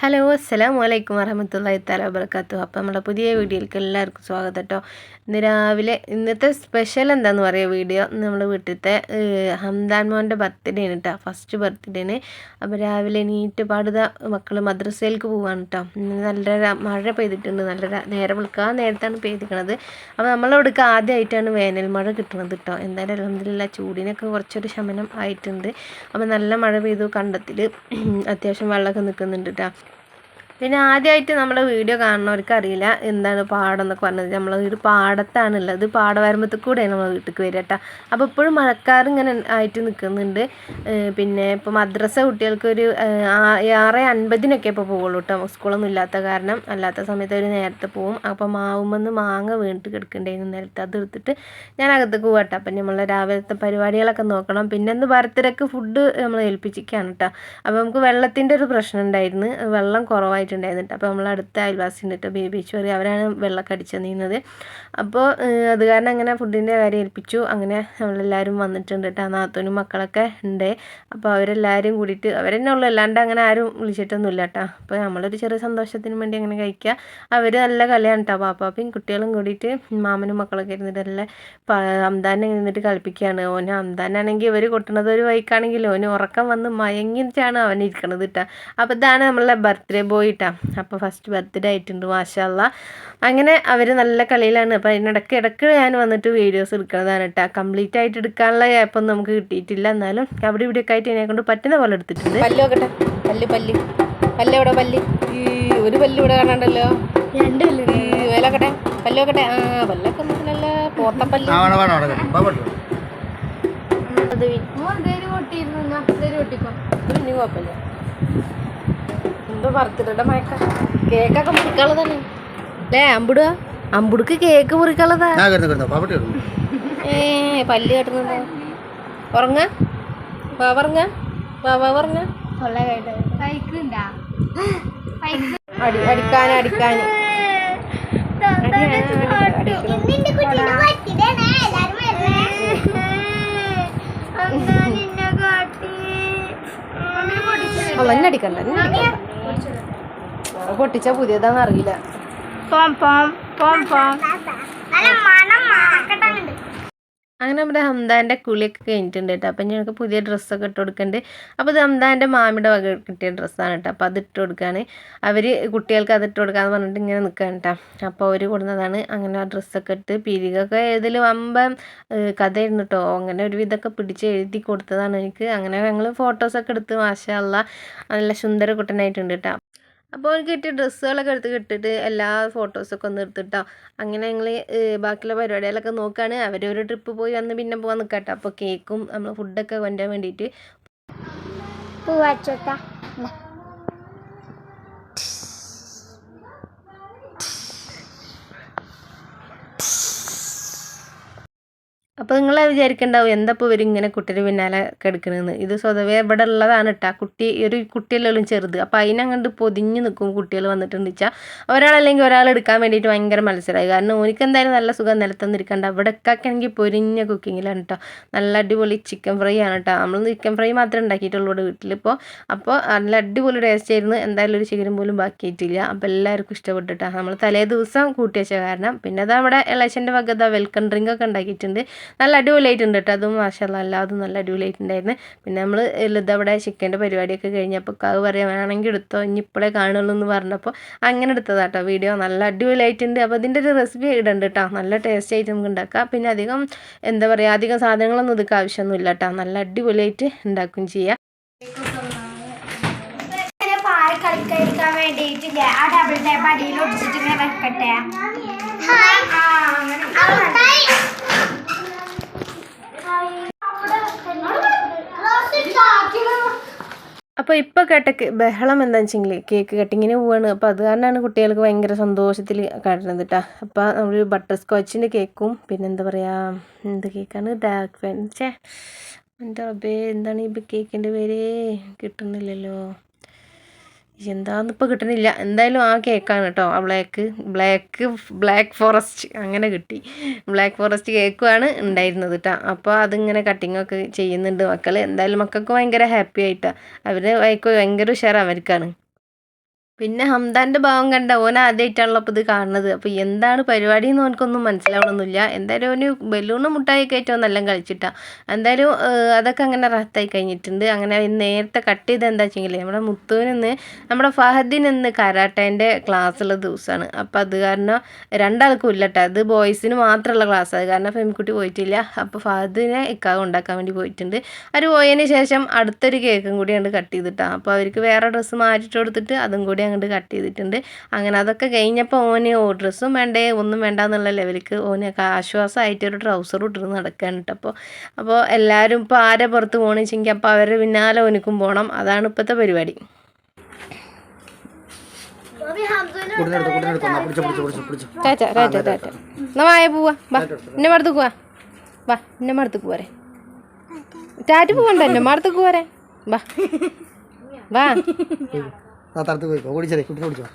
Hello അസ്സലാം വലൈക്കും വറഹമത്തല്ലാ തല വബർക്കാത്തു അപ്പോൾ നമ്മുടെ പുതിയ വീഡിയോയിലേക്ക് എല്ലാവർക്കും സ്വാഗതം കേട്ടോ ഇന്ന് രാവിലെ ഇന്നത്തെ സ്പെഷ്യൽ എന്താണെന്ന് പറയുക വീഡിയോ? നമ്മൾ വീട്ടിലത്തെ ഹംദാൻ മോന്റെ ബർത്ത്ഡേ ആണ് കേട്ടോ ഫസ്റ്റ് ബർത്ത്ഡേന് അപ്പോൾ രാവിലെ നീറ്റ് പാടുത മക്കൾ മദ്രസയിലേക്ക് പോവാണ് കേട്ടോ നല്ല മഴ പെയ്തിട്ടുണ്ട്. നല്ല നേരെ വിളിക്കാൻ നേരത്താണ് പെയ്തിക്കണത്. അപ്പോൾ നമ്മളവിടേക്ക് ആദ്യമായിട്ടാണ് വേനൽ മഴ കിട്ടുന്നത് കേട്ടോ എന്തായാലും അലഹമില്ല ചൂടിനൊക്കെ കുറച്ചൊരു ശമനം ആയിട്ടുണ്ട്. അപ്പോൾ നല്ല മഴ പെയ്തു. കണ്ടത്തിൽ അത്യാവശ്യം വെള്ളമൊക്കെ നിൽക്കുന്നുണ്ട് കേട്ടോ പിന്നെ ആദ്യമായിട്ട് നമ്മുടെ വീഡിയോ കാണുന്നവർക്ക് അറിയില്ല എന്താണ് പാടം എന്നൊക്കെ പറഞ്ഞത്. നമ്മൾ ഒരു പാടത്താണുള്ളത്. പാടവരമ്പത്തിൽ കൂടെയാണ് നമ്മൾ വീട്ടിലേക്ക് വരിക കേട്ടോ അപ്പോൾ ഇപ്പോഴും മഴക്കാർ ഇങ്ങനെ ആയിട്ട് നിൽക്കുന്നുണ്ട്. പിന്നെ ഇപ്പോൾ മദ്രസ കുട്ടികൾക്ക് ഒരു ആറ് അൻപതിനൊക്കെ ഇപ്പോൾ പോകുള്ളൂ കേട്ടോ സ്കൂളൊന്നും ഇല്ലാത്ത കാരണം അല്ലാത്ത സമയത്ത് അവർ നേരത്തെ പോകും അപ്പോൾ മാവുമെന്ന് മാങ്ങ വീണിട്ട് കിടക്കണ്ടായിരുന്നു നേരത്തെ അത് എടുത്തിട്ട് ഞാൻ അകത്തേക്ക് പോകട്ടെ അപ്പം നമ്മളെ രാവിലത്തെ പരിപാടികളൊക്കെ നോക്കണം. പിന്നെ ഒന്ന് ഭരത്തിരക്ക് ഫുഡ് നമ്മൾ ഏൽപ്പിച്ചിരിക്കുകയാണ് കേട്ടോ അപ്പോൾ നമുക്ക് വെള്ളത്തിന്റെ ഒരു പ്രശ്നം ഉണ്ടായിരുന്നു. വെള്ളം കുറവായിട്ട് ആയിട്ടുണ്ടായിരുന്നു അപ്പോൾ നമ്മൾ അടുത്ത അയൽവാസി ഉണ്ട് കേട്ടോ ബേബി ചോറി അവരാണ് വെള്ളമൊക്കെ തന്നിരുന്നത് അപ്പോൾ അത് കാരണം അങ്ങനെ ഫുഡിന്റെ കാര്യം ഏൽപ്പിച്ചു. അങ്ങനെ നമ്മളെല്ലാവരും വന്നിട്ടുണ്ട് കേട്ടോ നാത്തോനും മക്കളൊക്കെ ഉണ്ട്. അപ്പോൾ അവരെല്ലാവരും കൂടിയിട്ട് അവരെന്നെ ഉള്ളു. അല്ലാണ്ട് അങ്ങനെ ആരും വിളിച്ചിട്ടൊന്നുമില്ല കേട്ടോ അപ്പോൾ നമ്മളൊരു ചെറിയ സന്തോഷത്തിന് വേണ്ടി അങ്ങനെ കഴിക്കുക അവർ നല്ല കളിയാണ് കേട്ടോ പാപ്പാപ്പയും കുട്ടികളും കൂടിയിട്ട് മാമനും മക്കളൊക്കെ ഇരുന്നിട്ട് നല്ല അംദാനെ ഇരുന്നിട്ട് കളിപ്പിക്കുകയാണ് ഓന് അംദാനാണെങ്കിൽ ഇവർ കൊട്ടുന്നത് ഒരു വൈക്കാണെങ്കിൽ ഓന് ഉറക്കം വന്ന് മയങ്ങിയിട്ടാണ് അവൻ ഇരിക്കണത് കേട്ടോ അപ്പോൾ ഇതാണ് നമ്മളെ ബർത്ത്ഡേ ബോയ് കേട്ടോ. അപ്പോൾ ഫസ്റ്റ് ബർത്ത്ഡേ ആയിട്ടുണ്ട് മാഷല്ല അങ്ങനെ അവർ നല്ല കളിയിലാണ്. അപ്പോൾ അതിനിടയ്ക്ക് ഇടയ്ക്ക് ഞാൻ വന്നിട്ട് വീഡിയോസ് എടുക്കുന്നതാണ് കേട്ടോ. കംപ്ലീറ്റ് ആയിട്ട് എടുക്കാനുള്ള ഗ്യാപ്പൊന്നും നമുക്ക് കിട്ടിയിട്ടില്ല. എന്നാലും അവിടെ ഇവിടെയൊക്കെ ആയിട്ട് എന്നെ കൊണ്ട് പറ്റുന്ന പോലെ എടുത്തിട്ടുണ്ട്. പല്ല് നോക്കട്ടെ. പല്ല് പല്ല്. പല്ല് എവിടെ? പല്ല്. ഈ ഒരു പല്ല് ഇവിടെ കാണണ്ടല്ലോ. രണ്ട് പല്ല് വേലക്കട്ടെ പല്ല് നോക്കട്ടെ. ആ പല്ലൊക്കെ നല്ല പോത്തപ്പല്ല് ഇനി കുഴപ്പമില്ല. എന്തോ ബർത്ത്ഡേയുടെ മയക്ക. കേക്കൊക്കെ മുറിക്കാനുള്ളതാണ്. അല്ലേ അമ്പുടുക അമ്പുടുക്ക് കേക്ക് മുറിക്കാനുള്ളതാ. ഏ പല്ല് കെട്ടുന്നത് ഉറങ്ങ. പറഞ്ഞ. ഉറങ്ങ അടി അടിക്കാൻ എന്നെ അടിക്കണ്ട പൊട്ടിച്ച പുതിയതാന്ന് അറിയില്ല. അങ്ങനെ നമ്മുടെ ഹംദാന്റെ കുളിയൊക്കെ കഴിഞ്ഞിട്ടുണ്ട് കേട്ടോ. അപ്പം ഞങ്ങൾക്ക് പുതിയ ഡ്രസ്സൊക്കെ ഇട്ട് കൊടുക്കുന്നുണ്ട് അപ്പോൾ ഇത് ഹംദാന്റെ മാമിയുടെ വക കിട്ടിയ ഡ്രസ്സാണ് കേട്ടോ. അപ്പോൾ അത് ഇട്ട് കൊടുക്കുകയാണ് അവർ കുട്ടികൾക്ക് അത് ഇട്ട് കൊടുക്കാന്ന് പറഞ്ഞിട്ട് ഇങ്ങനെ നിൽക്കുകയാണ് കേട്ടോ. അപ്പോൾ അവർ കൊടുന്നതാണ് അങ്ങനെ ആ ഡ്രസ്സൊക്കെ ഇട്ട് പിരികൊക്കെ ഇതിൽ വമ്പം കഥയായിരുന്നു കേട്ടോ. അങ്ങനെ ഒരു പിടിച്ച് എഴുതി കൊടുത്തതാണ് എനിക്ക്. അങ്ങനെ ഞങ്ങൾ ഫോട്ടോസൊക്കെ എടുത്ത് മാഷല്ല നല്ല സുന്ദര കുട്ടനായിട്ടുണ്ട് കേട്ടോ. അപ്പോൾ എനിക്ക് കിട്ടിയ ഡ്രസ്സുകളൊക്കെ എടുത്ത് കിട്ടിയിട്ട് എല്ലാ ഫോട്ടോസൊക്കെ ഒന്ന് എടുത്തിട്ടോ. അങ്ങനെ ഞങ്ങൾ ബാക്കിയുള്ള പരിപാടികളൊക്കെ നോക്കുകയാണ് അവരൊരു ട്രിപ്പ് പോയി വന്ന് പിന്നെ പോകാൻ നിൽക്കട്ടോ അപ്പോൾ കേക്കും നമ്മൾ ഫുഡൊക്കെ കൊണ്ടുവരാൻ വേണ്ടിയിട്ട്. പൂവാച്ചോട്ടാ. അപ്പോൾ നിങ്ങൾ വിചാരിക്കണ്ടാവും എന്താ ഇവർ ഇങ്ങനെ കുട്ടിയുടെ പിന്നാലെ കിടക്കണമെന്ന് ഇത് സ്വതവേ ഇവിടെ ഉള്ളതാണ് കേട്ടോ കുട്ടി ഒരു കുട്ടിയല്ലെങ്കിലും ചെറുത്. അപ്പോൾ അതിനങ്ങോട്ട് പൊതിഞ്ഞ് നിൽക്കും കുട്ടികൾ വന്നിട്ടുണ്ട് വെച്ചാൽ ഒരാളല്ലെങ്കിൽ ഒരാൾ എടുക്കാൻ വേണ്ടിയിട്ട് ഭയങ്കര മത്സരമായി കാരണം ഓനിക്ക് എന്തായാലും നല്ല സുഖം നിലത്തന്നിരിക്കണ്ട. ഇവിടെ ആണെങ്കിൽ പൊരിഞ്ഞ കുക്കിങ്ങിലാണ് കേട്ടോ നല്ല അടിപൊളി ചിക്കൻ ഫ്രൈ ആണ് കേട്ടോ നമ്മൾ ചിക്കൻ ഫ്രൈ മാത്രമേ ഉണ്ടാക്കിയിട്ടുള്ളൂ ഇവിടെ വീട്ടിലിപ്പോൾ അപ്പോൾ നല്ല അടിപൊളി ടേസ്റ്റ് ആയിരുന്നു. എന്തായാലും ഒരു ചിക്കനും പോലും ബാക്കിയിട്ടില്ല അപ്പോൾ എല്ലാവർക്കും ഇഷ്ടപ്പെട്ടിട്ടാണ് നമ്മൾ തലേ ദിവസം കൂട്ടി വെച്ച കാരണം. പിന്നെ അത് അവിടെ ഇളച്ചന്റെ വകത വെൽക്കം ഡ്രിങ്ക് ഒക്കെ ഉണ്ടാക്കിയിട്ടുണ്ട്. നല്ല അടിപൊളിയായിട്ടുണ്ട് കേട്ടോ. അതും മാഷല്ല അല്ലാതും നല്ല അടിപൊളിയായിട്ടുണ്ടായിരുന്നു. പിന്നെ നമ്മൾ ഇതവിടെ ചിക്കന്റെ പരിപാടിയൊക്കെ കഴിഞ്ഞപ്പോൾ കാവ് പറയാൻ വേണമെങ്കിൽ എടുത്തോ ഇനി ഇപ്പോഴേ കാണുള്ളൂ എന്ന് പറഞ്ഞപ്പോൾ അങ്ങനെ എടുത്തതാട്ടോ വീഡിയോ. നല്ല അടിപൊളിയായിട്ടുണ്ട്. അപ്പോൾ ഇതിന്റെ ഒരു റെസിപ്പി ഇടുന്നുണ്ട് കേട്ടോ. നല്ല ടേസ്റ്റ് ആയിട്ട് നമുക്ക് ഉണ്ടാക്കാം. പിന്നെ അധികം എന്താ പറയുക അധികം സാധനങ്ങളൊന്നും ഇതൊക്കെ ആവശ്യമൊന്നുമില്ല കേട്ടോ. നല്ല അടിപൊളിയായിട്ട് ഉണ്ടാക്കുകയും ചെയ്യാം. കളിക്കാൻ വേണ്ടിയിട്ടില്ല? ആ ഡബിൾ ടേപ്പ് അടിയിൽ ഒടിച്ചിട്ട് ഇങ്ങനെ വെക്കട്ടെ? ആ, അങ്ങനെ. അപ്പോൾ ഇപ്പോൾ കേട്ട ബഹളം എന്താണെന്ന് വെച്ചെങ്കിൽ കേക്ക് കട്ടിങ്ങിന് പോവാണ്. അപ്പോൾ അത് കാരണമാണ് കുട്ടികൾക്ക് ഭയങ്കര സന്തോഷത്തിൽ കാട്ടുന്നത് കേട്ടോ അപ്പോൾ നമ്മൾ ബട്ടർ സ്കോച്ചിന്റെ കേക്കും പിന്നെ എന്താ പറയുക എന്ത് കേക്കാണ് ഡാർക്ക് ഫാൻച്ചേ എന്റെ റബ്ബേ എന്താണ് ഈ കേക്കിന്റെ പേര്? കിട്ടുന്നില്ലല്ലോ. എന്താന്ന് ഇപ്പോൾ കിട്ടണില്ല എന്തായാലും ആ കേക്കാണ് കേട്ടോ ആ ബ്ലാക്ക് ബ്ലാക്ക് ബ്ലാക്ക് ഫോറസ്റ്റ് അങ്ങനെ കിട്ടി. ബ്ലാക്ക് ഫോറസ്റ്റ് കേക്കുമാണ് ഉണ്ടായിരുന്നത് കേട്ടോ അപ്പോൾ അതിങ്ങനെ കട്ടിങ്ങൊക്കെ ചെയ്യുന്നുണ്ട് മക്കൾ എന്തായാലും മക്കൾക്ക് ഭയങ്കര ഹാപ്പി ആയിട്ടാണ് അവർ ഭയങ്കര ഉഷാർ അവർക്കാണ്. പിന്നെ ഹംദാന്റെ ഭാവം കണ്ട ഓൻ ആദ്യമായിട്ടാണല്ലോ അപ്പോൾ ഇത് കാണുന്നത്. അപ്പോൾ എന്താണ് പരിപാടി എന്ന് ഓനക്കൊന്നും മനസ്സിലാവണമെന്നില്ല എന്തായാലും ഓന് ബലൂണ് മുട്ടായി കയറ്റം നല്ല കളിച്ചിട്ടാ. എന്തായാലും അതൊക്കെ അങ്ങനെ റത്തായി കഴിഞ്ഞിട്ടുണ്ട്. അങ്ങനെ നേരത്തെ കട്ട് ചെയ്ത് എന്താ വെച്ചെങ്കിൽ നമ്മുടെ മുത്തുവിനെന്ന് നമ്മുടെ ഫഹദിനെന്ന് കരാട്ടേന്റെ ക്ലാസ്സുള്ള ദിവസമാണ് അപ്പോൾ അത് കാരണം രണ്ടാൾക്കും ഇല്ല അത് ബോയ്സിന് മാത്രമുള്ള ക്ലാസ് അത് കാരണം പെൺകുട്ടി പോയിട്ടില്ല. അപ്പോൾ ഫഹദിനെ ഇക്കാവ് ഉണ്ടാക്കാൻ വേണ്ടി പോയിട്ടുണ്ട്. അവർ പോയതിന് ശേഷം അടുത്തൊരു കേക്കും കൂടിയാണ് കട്ട് ചെയ്തിട്ടാണ് അപ്പോൾ അവർക്ക് വേറെ ഡ്രസ്സ് മാറ്റിയിട്ട് കൊടുത്തിട്ട് അതും കൂടി അങ്ങോട്ട് കട്ട് ചെയ്തിട്ടുണ്ട്. അങ്ങനെ അതൊക്കെ കഴിഞ്ഞപ്പോൾ ഓന് ഓ ഡ്രസ്സും വേണ്ടേ ഒന്നും വേണ്ട എന്നുള്ള ലെവലിക്ക് ഓന് ആശ്വാസമായിട്ട് ഒരു ട്രൗസർ ഇട്ടിട്ട് നടക്കാൻ കേട്ടോ അപ്പോൾ എല്ലാവരും ഇപ്പോൾ ആരെ പുറത്ത് പോകണമെന്ന് വെച്ചെങ്കിൽ അപ്പോൾ അവരുടെ പിന്നാലെ ഓനിക്കും പോകണം അതാണ് ഇപ്പോഴത്തെ പരിപാടി. ടാറ്റ ടാറ്റ ടാറ്റ എന്നാ വായ പോവാ. വാ എന്നെ മടുത്ത് പോവാ. വാ എന്നെ മടുത്ത് പോരെ. ടാറ്റ പോവണ്ട എന്നെ മടുത്ത് പോരെ. വാ. വാ. ആ തരത്ത് പോയിക്കോ. ഓടിച്ചേ കുട്ടി ഓടിച്ചോ.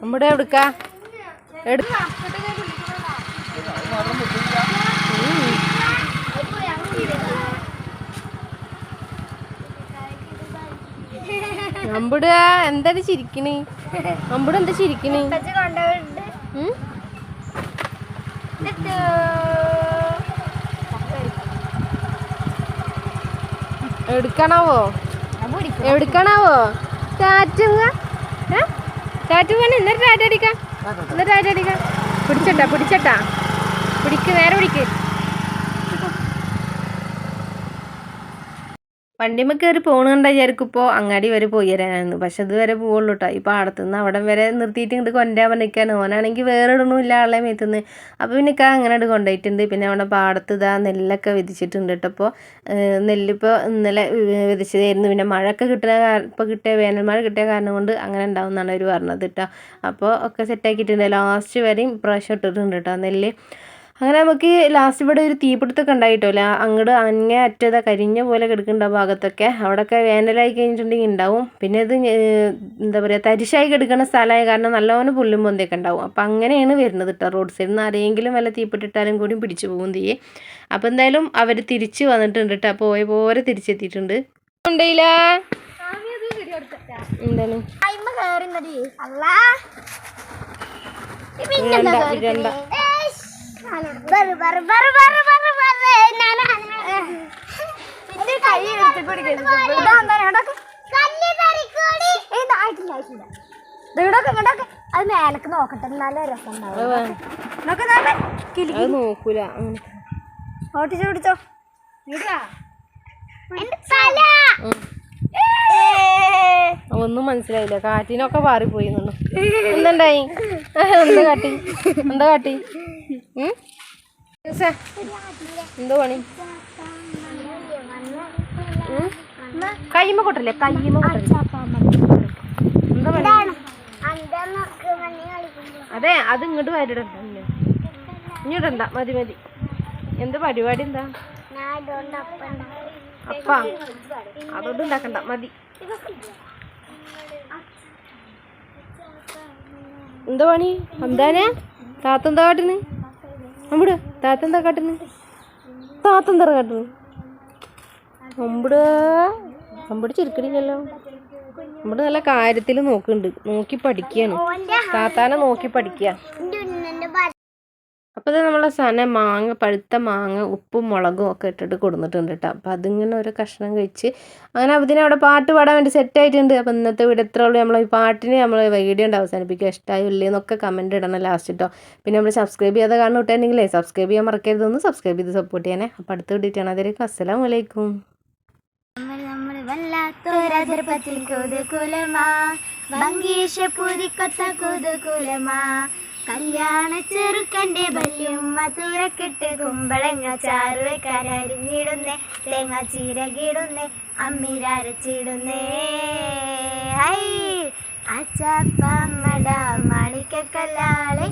നമ്മുടെ എവിടുക്കാ എടു അമ്പുടുക എന്താണ് ചിരിക്കണേ? അമ്പുട് എന്താ ചിരിക്കണേ എടുക്കണാവോ. എടുക്കണാവോ? ടാറ്റു പോണ എന്നിട്ട് ടാറ്റ അടിക്കാം. എന്നിട്ട് ടാറ്റ അടിക്കാം. പിടിച്ചട്ടാ പിടിച്ചട്ടാ. പിടിക്ക് നേരെ പിടിക്ക്. വണ്ടിമ്മ കയറി പോകണുണ്ട വിചാരിക്കും. ഇപ്പോൾ അങ്ങാടി വരെ പോയി തരാനായിരുന്നു പക്ഷെ ഇതുവരെ വരെ പോവുള്ളൂ കേട്ടോ ഇപ്പോൾ അടുത്തുനിന്ന് അവിടെ വരെ നിർത്തിയിട്ട് ഇങ്ങോട്ട് കൊണ്ടുപോകാൻ പറഞ്ഞിരിക്കാണ്. ഓനാണെങ്കിൽ വേറെ ഇടണമില്ല ആളെ മേത്തുനിന്ന് അപ്പോൾ പിന്നെ ഇക്ക അങ്ങനെ ഇങ്ങോട്ട് കൊണ്ടുപോയിട്ടുണ്ട്. പിന്നെ അവിടെ പാടത്ത് ഇതാ നെല്ലൊക്കെ വിധിച്ചിട്ടുണ്ട് കേട്ടോ അപ്പോൾ നെല്ലിപ്പോൾ ഇന്നലെ വിധിച്ചതായിരുന്നു. പിന്നെ മഴയൊക്കെ കിട്ടുന്ന ഇപ്പോൾ കിട്ടിയ വേനൽ മഴ കിട്ടിയ കാരണം കൊണ്ട് അങ്ങനെ ഉണ്ടാവുമെന്നാണ് അവർ പറഞ്ഞത് കേട്ടോ അപ്പോൾ ഒക്കെ സെറ്റാക്കിയിട്ടുണ്ട് ലാസ്റ്റ് വരെയും പ്രാവശ്യം ഇട്ടിട്ടുണ്ട് കേട്ടോ നെല്ല്. അങ്ങനെ നമുക്ക് ലാസ്റ്റ് ഇവിടെ ഒരു തീപിടുത്തമൊക്കെ ഉണ്ടായിട്ടില്ല? അങ്ങോട്ട് അങ്ങേ അറ്റത കരിഞ്ഞ പോലെ കിടക്കുന്ന ഭാഗത്തൊക്കെ. അവിടെയൊക്കെ വേനലായി കഴിഞ്ഞിട്ടുണ്ടെങ്കിൽ ഉണ്ടാവും. പിന്നെ ഇത് എന്താ പറയുക തരിശായി കിടക്കുന്ന സ്ഥലമായ കാരണം നല്ലവണ്ണം പുല്ലും പൊന്തിയൊക്കെ ഉണ്ടാവും. അപ്പം അങ്ങനെയാണ് വരുന്നത് കേട്ടോ റോഡ് സൈഡിൽ നിന്ന് ആരെങ്കിലും വല്ല തീപ്പെട്ടിട്ടാലും കൂടി പിടിച്ചു പോകും തീയെ അപ്പം എന്തായാലും അവർ തിരിച്ച് വന്നിട്ടുണ്ട് കേട്ടോ. പോയ പോലെ തിരിച്ചെത്തിയിട്ടുണ്ട്. ഉണ്ടയില്ല എന്താണ് അത് മേലക്ക് നോക്കട്ടെ നല്ല രസം നോക്കൂല ഓട്ടിച്ചു പിടിച്ചോ. ഒന്നും മനസ്സിലായില്ല. കാറ്റിനൊക്കെ പാറിപ്പോയി എന്നുള്ളു. എന്തുണ്ടായി? എന്താ കാട്ടി. എന്താ കാട്ടി? എന്തോ പണി? ഉം? കയ്യുമ്മ കൊട്ടല്ലേ? എന്താ പണി? അതെ അത് ഇങ്ങോട്ട് വരിടണ്ട ഇങ്ങോട്ട് ഇങ്ങോട്ടണ്ട മതി മതി. എന്ത് പരിപാടി എന്താ? അപ്പ അതൊന്നും ഉണ്ടാക്കണ്ട മതി. എന്താ പണി? എന്താണ് താത്ത എന്താ കാട്ടുന്നു? അമ്പട് താത്ത എന്താ കാട്ടുന്നു? താത്ത എന്താ കാട്ടുന്നു? അമ്പിട് അമ്പിട് ചിരിക്കണില്ലല്ലോ. അമ്പട് നല്ല കാര്യത്തിൽ നോക്കുന്നുണ്ട് നോക്കി പഠിക്കുകയാണ് താത്താനെ നോക്കി പഠിക്കുക അപ്പോൾ ഇത് നമ്മളെ സാധനം മാങ്ങ പഴുത്ത മാങ്ങ ഉപ്പും മുളകും ഒക്കെ ഇട്ടിട്ട് കൊടുത്തിട്ടുണ്ട് കേട്ടോ അപ്പോൾ അതിങ്ങനെ ഒരു കഷ്ണം കഴിച്ച് അങ്ങനെ അതിനെ അവിടെ പാട്ട് പാടാൻ വേണ്ടി സെറ്റ് ആയിട്ടുണ്ട്. അപ്പോൾ ഇന്നത്തെ വീട് എത്ര ഉള്ളൂ. നമ്മൾ ഈ പാട്ടിനെ നമ്മൾ വീഡിയോ ഉണ്ട് അവസാനിപ്പിക്കുക. ഇല്ലേ എന്നൊക്കെ കമന്റ് ഇടണം ലാസ്റ്റ് കേട്ടോ പിന്നെ നമ്മൾ സബ്സ്ക്രൈബ് ചെയ്യാതെ കാണുന്ന സബ്സ്ക്രൈബ് ചെയ്യാൻ മറക്കരുത്. ഒന്ന് സബ്സ്ക്രൈബ് ചെയ്ത് സപ്പോർട്ട് ചെയ്യാനേ അപ്പോൾ അടുത്ത് വീഡിയോ അതിലേക്ക് അസ്സലാം വലൈക്കും ഭംഗീഷ പുതിക്കൊത്ത കുതുകുലമാ. കല്യാണ ചെറുക്കന്റെ ബല്യുമ്മ തുറക്കിട്ട് കുമ്പളങ്ങ ചാറ് തേങ്ങ ചീരകിടുന്നേ അമ്മിരച്ചിടുന്നേ ഐ അച്ചപ്പമ്മട മാണിക്കല്ലാളെ